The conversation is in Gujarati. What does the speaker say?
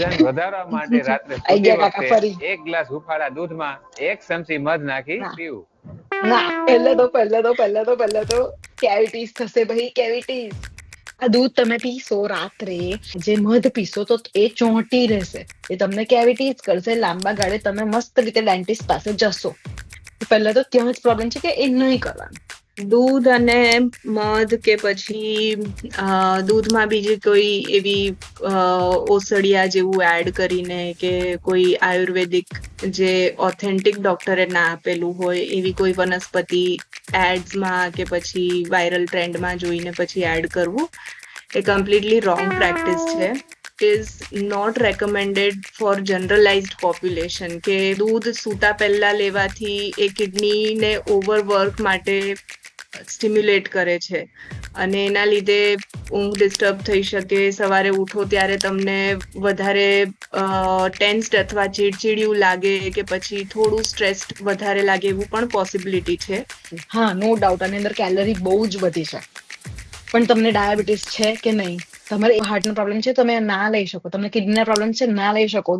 વજન વધારવા માટે રાત્રે સૂતી વખતે એક ગ્લાસ હુફાળા દૂધમાં એક ચમચી મધ નાખી પીવું. ના પહેલા તો પહેલા તો પહેલા તો પહેલા તો કેવિટીઝ થશે ભાઈ કેવિટીઝ આ દૂધ તમે પીશો રાત્રે જે મધ પીશો તો એ ચોંટી રહેશે. એ તમને કેવિટીઝ કરશે? લાંબા ગાળે તમે મસ્ત રીતે ડેન્ટિસ્ટ પાસે જશો. પહેલા તો ત્યાં જ પ્રોબ્લેમ છે કે એ નહીં કરવાનું. દૂધ અને મધ કે પછી દૂધમાં બીજી કોઈ એવી ઓસડિયા જેવું એડ કરીને કે કોઈ આયુર્વેદિક જે ઓથેન્ટિક ડોક્ટરે ના આપેલું હોય, એવી કોઈ વનસ્પતિ એડ્સમાં કે પછી વાયરલ ટ્રેન્ડમાં જોઈને પછી એડ કરવું, એ કમ્પ્લીટલી રોંગ પ્રેક્ટિસ છે. Is not recommended for generalized population કે દૂધ સૂતા પહેલા લેવાથી એ કિડનીને ઓવરવર્ક માટે સ્ટિમ્યુલેટ કરે છે. અને એના લીધે ઊંઘ ડિસ્ટર્બ થઈ શકે, સવારે ઉઠો ત્યારે તમને વધારે ટેન્સ્ડ અથવા ચીડચીડિયું લાગે કે પછી થોડું સ્ટ્રેસ વધારે લાગે એવું પણ પોસિબિલિટી છે. હા નો ડાઉટ આની અંદર કેલરી બહુ જ બધી છે. પણ તમને ડાયાબિટીસ છે કે નહીં? તમારે હાર્ટનો પ્રોબ્લેમ છે, તમે ના લઈ શકો. તમને કિડનીના પ્રોબ્લેમ છે, ના લઈ શકો.